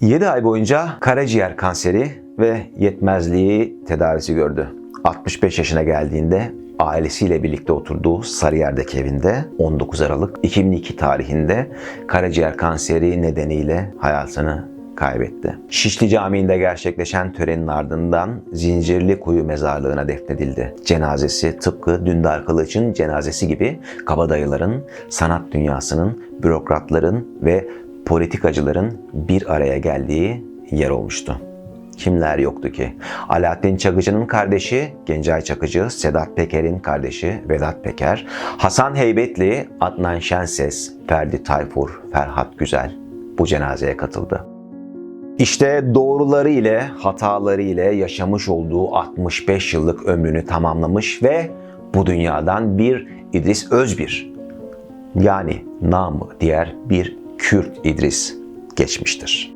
7 ay boyunca karaciğer kanseri ve yetmezliği tedavisi gördü. 65 yaşına geldiğinde ailesiyle birlikte oturduğu Sarıyer'deki evinde 19 Aralık 2002 tarihinde karaciğer kanseri nedeniyle hayatını kaybetti. Şişli Camii'nde gerçekleşen törenin ardından Zincirli Kuyu mezarlığına defnedildi. Cenazesi tıpkı Dündar Kılıç'ın cenazesi gibi kabadayıların, sanat dünyasının, bürokratların ve politikacıların bir araya geldiği yer olmuştu. Kimler yoktu ki? Alaaddin Çakıcı'nın kardeşi Gencay Çakıcı, Sedat Peker'in kardeşi Vedat Peker, Hasan Heybetli, Adnan Şenses, Ferdi Tayfur, Ferhat Güzel bu cenazeye katıldı. İşte doğruları ile hataları ile yaşamış olduğu 65 yıllık ömrünü tamamlamış ve bu dünyadan bir İdris Özbir yani namı diğer bir Kürt İdris geçmiştir.